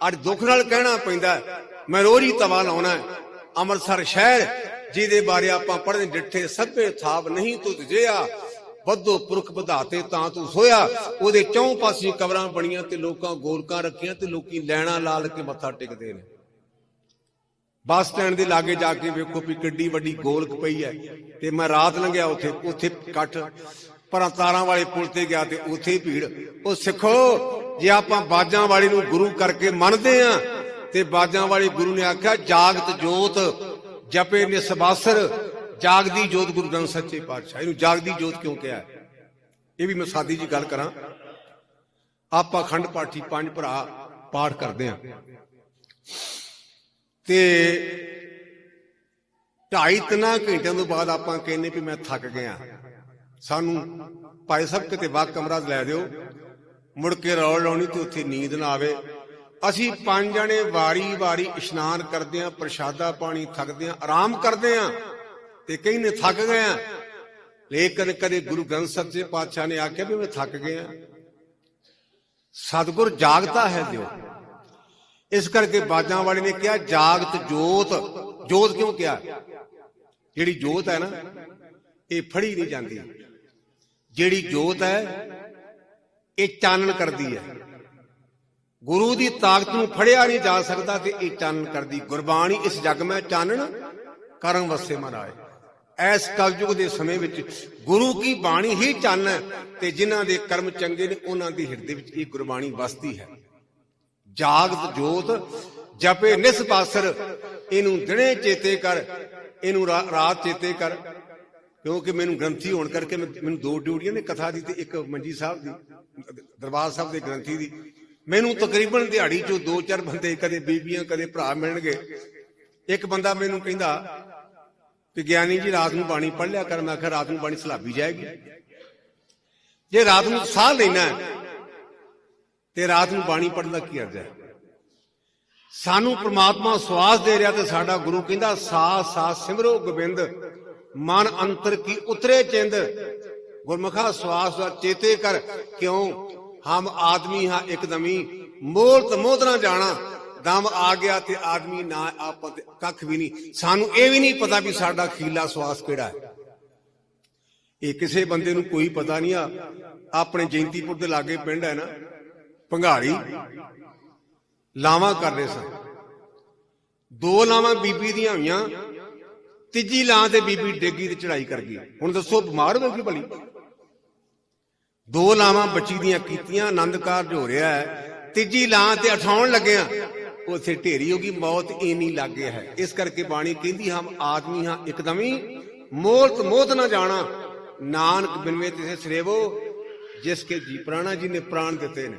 ਅੱਜ ਦੁੱਖ ਨਾਲ ਕਹਿਣਾ ਪੈਂਦਾ ਮੈਂ ਰੋਰੀ ਤਵਾ ਲਾਉਣਾ ਅੰਮ੍ਰਿਤਸਰ ਸ਼ਹਿਰ, ਜਿਹਦੇ ਬਾਰੇ ਆਪਾਂ ਪੜ੍ਹਦੇ ਡਿੱਠੇ ਸਭੇ ਥਾਪ ਨਹੀਂ ਤੁਧ ਜਿਆ ਬੱਦੋ ਪੁਰਖ ਵਧਾਤੇ ਤਾਂ ਤੂੰ ਸੋਇਆ। ਉਹਦੇ ਚੌਂ ਪਾਸੇ ਕਬਰਾਂ ਬਣੀਆਂ ਤੇ ਲੋਕਾਂ ਗੋਲਕਾਂ ਰੱਖੀਆਂ ਤੇ ਲੋਕੀ ਲੈਣਾ ਲਾਲ ਕੇ ਮੱਥਾ ਟੇਕਦੇ ਨੇ। ਬੱਸ ਸਟੈਂਡ ਦੇ ਲਾਗੇ ਜਾ ਕੇ ਵੇਖੋ ਵੀ ਕਿੱਡੀ ਵੱਡੀ ਗੋਲਕ ਪਈ ਹੈ। ਤੇ ਮੈਂ ਰਾਤ ਲੰਘਿਆ ਉੱਥੇ ਉੱਥੇ ਇਕੱਠ ਪਰ ਤਾਰਾਂ ਵਾਲੇ ਪੁਲ ਤੇ ਗਿਆ ਤੇ ਉੱਥੇ ਭੀੜ। ਉਹ ਸਿੱਖੋ ਜੇ ਆਪਾਂ ਬਾਜਾਂ ਵਾਲੀ ਨੂੰ ਗੁਰੂ ਕਰਕੇ ਮੰਨਦੇ ਆ ਤੇ ਬਾਜਾਂ ਵਾਲੀ ਗੁਰੂ ਨੇ ਆਖਿਆ, ਜਾਗਤ ਜੋਤ ਜਪੇ ਨਿਸਬਾਸਰ ਜਾਗਦੀ ਜੋਤ ਗੁਰੂ ਗ੍ਰੰਥ ਸੱਚੇ ਪਾਤਸ਼ਾਹ। ਇਹਨੂੰ ਜਾਗਦੀ ਜੋਤ ਕਿਉਂ ਕਿਹਾ ਇਹ ਵੀ ਮੈਂ ਸਾਦੀ ਜੀ ਗੱਲ ਕਰਾਂ। ਆਪਾਂ ਖੰਡ ਪਾਠੀ ਪੰਜ ਭਰਾ ਪਾਠ ਕਰਦੇ ਆ ਤੇ ਢਾਈ ਤਿੰਨਾਂ ਘੰਟਿਆਂ ਤੋਂ ਬਾਅਦ ਆਪਾਂ ਕਹਿੰਨੇ ਵੀ ਮੈਂ ਥੱਕ ਗਿਆ। ਸਾਨੂੰ ਭਾਈ ਸਾਹਿਬ ਕਿਤੇ ਵਾ ਕਮਰਾ ਲੈ ਦਿਓ। ਮੁੜ ਕੇ ਰੌਲ ਲਾਉਣੀ ਤੇ ਉੱਥੇ ਨੀਂਦ ਨਾ ਆਵੇ। ਅਸੀਂ ਪੰਜ ਜਣੇ ਵਾਰੀ-ਵਾਰੀ ਇਸ਼ਨਾਨ ਕਰਦੇ ਆਂ, ਪ੍ਰਸ਼ਾਦਾ ਪਾਣੀ ਥੱਕਦੇ ਆਂ, ਆਰਾਮ ਕਰਦੇ ਆਂ ਤੇ ਕਈ ਨੇ ਥੱਕ ਗਏ ਆਂ। ਲੇਕਿਨ ਕਦੇ ਗੁਰੂ ਗ੍ਰੰਥ ਸਾਹਿਬ ਜੀ ਪਾਤਸ਼ਾਹ ਨੇ ਆਖਿਆ ਵੀ ਮੈਂ ਥੱਕ ਗਿਆ ਸਤਿਗੁਰ ਜਾਗਤਾ ਹੈ ਦਿਓ। ਇਸ ਕਰਕੇ ਬਾਜਾਂ ਵਾਲੇ ਨੇ ਕਿਹਾ, ਜਾਗਤ ਜੋਤ। ਜੋਤ ਕਿਉਂ ਕਿਹਾ? ਜਿਹੜੀ ਜੋਤ ਹੈ ਨਾ, ਇਹ ਫੜੀ ਨਹੀਂ ਜਾਂਦੀ। ਜਿਹੜੀ ਜੋਤ ਹੈ ਇਹ ਚਾਨਣ ਕਰਦੀ ਹੈ। ਗੁਰੂ ਦੀ ਤਾਕਤ ਨੂੰ ਫੜਿਆ ਨਹੀਂ ਜਾ ਸਕਦਾ ਤੇ ਇਹ ਚਾਨਣ ਕਰਦੀ। ਗੁਰਬਾਣੀ ਇਸ ਜਗ ਮੈਂ ਚਾਨਣ ਕਰਮ ਵਸੇ ਮਨਾਏ। ਐਸ ਕਲਯੁਗ ਦੇ ਸਮੇਂ ਵਿੱਚ ਗੁਰੂ ਕੀ ਬਾਣੀ ਹੀ ਚੰਨ ਤੇ ਜਿਨ੍ਹਾਂ ਦੇ ਕਰਮ ਚੰਗੇ ਨੇ, ਉਹਨਾਂ ਦੇ ਹਿਰਦੇ ਵਿੱਚ ਇਹ ਗੁਰਬਾਣੀ ਵਸਦੀ ਹੈ। ਜਾਗਤ ਜੋਤ ਜਪੇ ਨਿਸਬਾਸਰ ਇਹਨੂੰ ਦਿਨੇ ਚੇਤੇ ਕਰ, ਇਹਨੂੰ ਰਾਤ ਚੇਤੇ ਕਰ। ਕਿਉਂਕਿ ਮੈਨੂੰ ਗ੍ਰੰਥੀ ਹੋਣ ਕਰਕੇ ਮੈਂ- ਮੈਨੂੰ ਦੋ ਡਿਊਟੀਆਂ ਨੇ, ਕਥਾ ਦੀ ਤੇ ਇੱਕ ਮੰਜੀ ਸਾਹਿਬ ਦੀ। ਦਰਬਾਰ ਸਾਹਿਬ ਦੇ ਗ੍ਰੰਥੀ ਦੀ। ਮੈਨੂੰ ਤਕਰੀਬਨ ਦਿਹਾੜੀ ਚੋਂ ਦੋ ਚਾਰ ਬੰਦੇ ਕਦੇ ਬੀਬੀਆਂ, ਕਦੇ ਭਰਾ ਮਿਲਣਗੇ। ਇੱਕ ਬੰਦਾ ਮੈਨੂੰ ਕਹਿੰਦਾ ਕਿ ਗਿਆਨੀ ਜੀ, ਰਾਤ ਨੂੰ ਬਾਣੀ ਪੜ੍ਹ ਲਿਆ ਕਰ। ਮੈਂ ਆਖਿਆ ਰਾਤ ਨੂੰ ਬਾਣੀ ਸਲਾਬੀ ਜਾਏਗੀ। ਜੇ ਰਾਤ ਨੂੰ ਸਾਹ ਲੈਣਾ ਤੇ ਰਾਤ ਨੂੰ ਬਾਣੀ ਪੜ੍ਹਨ ਦਾ ਕੀ ਅਰਥ ਹੈ? ਸਾਨੂੰ ਪ੍ਰਮਾਤਮਾ ਸਵਾਸ ਦੇ ਰਿਹਾ ਤੇ ਸਾਡਾ ਗੁਰੂ ਕਹਿੰਦਾ ਸਾਥ ਸਾ ਸਿਮਰੋ ਗੋਬਿੰਦ। ਮਨ ਅੰਤਰ ਕੀ ਉਤਰੇ ਚਿੰਦ। ਗੁਰਮੁਖਾ ਸਵਾਸ ਦਾ ਚੇਤੇ ਕਰ ਕਿਉਂ? ਹਮ ਆਦਮੀ ਹਾਂ ਇੱਕਦਮੀ ਮੋਲਤ ਮੋਦਨਾ ਜਾਣਾ। ਦਮ ਆ ਗਿਆ ਤੇ ਆਦਮੀ ਨਾ ਆਪਤ ਕੱਖ ਵੀ ਨਹੀਂ। ਸਾਨੂੰ ਇਹ ਵੀ ਨਹੀਂ ਪਤਾ ਵੀ ਸਾਡਾ ਖੀਲਾ ਸਵਾਸ ਕਿਹੜਾ ਹੈ। ਇਹ ਕਿਸੇ ਬੰਦੇ ਨੂੰ ਕੋਈ ਪਤਾ ਨਹੀਂ ਆ। ਆਪਣੇ ਜੈਂਤੀਪੁਰ ਦੇ ਲਾਗੇ ਪਿੰਡ ਹੈ ਨਾ ਭੰਗਾੜੀ ਲਾਵਾਂ ਕਰਦੇ ਸਨ। ਦੋ ਲਾਵਾਂ ਬੀਬੀ ਦੀਆਂ ਹੋਈਆਂ। ਤੀਜੀ ਲਾਂ ਤੇ ਬੀਬੀ ਡੇਗੀ ਤੇ ਚੜਾਈ ਕਰ ਗਈ। ਹੁਣ ਦੱਸੋ ਬਿਮਾਰ ਹੋ ਗਈ ਭਲੀ। ਦੋ ਲਾਵਾਂ ਬੱਚੀ ਦੀਆਂ ਕੀਤੀਆਂ, ਆਨੰਦ ਕਾਰਜ ਹੋ ਰਿਹਾ ਹੈ। ਤੀਜੀ ਲਾਂ ਤੇ ਉਠਾਉਣ ਲੱਗਿਆ ਉਥੇ ਢੇਰੀ ਹੋ ਗਈ, ਮੌਤ ਇੰਨੀ ਲੱਗੇ ਹੈ। ਇਸ ਕਰਕੇ ਬਾਣੀ ਕਹਿੰਦੀ, ਹਮ ਆਦਮੀ ਹਾਂ, ਇੱਕਦਮੀ ਮੋਲਤ ਮੋਤ ਨਾ ਜਾਣਾ। ਨਾਨਕ ਬਿਨਵੇ ਤਿਸੇ ਸਰੇਵੋ, ਜਿਸ ਕੇ ਜੀ ਪ੍ਰਾਣਾ ਜੀ ਨੇ ਪ੍ਰਾਣ ਦਿੱਤੇ ਨੇ।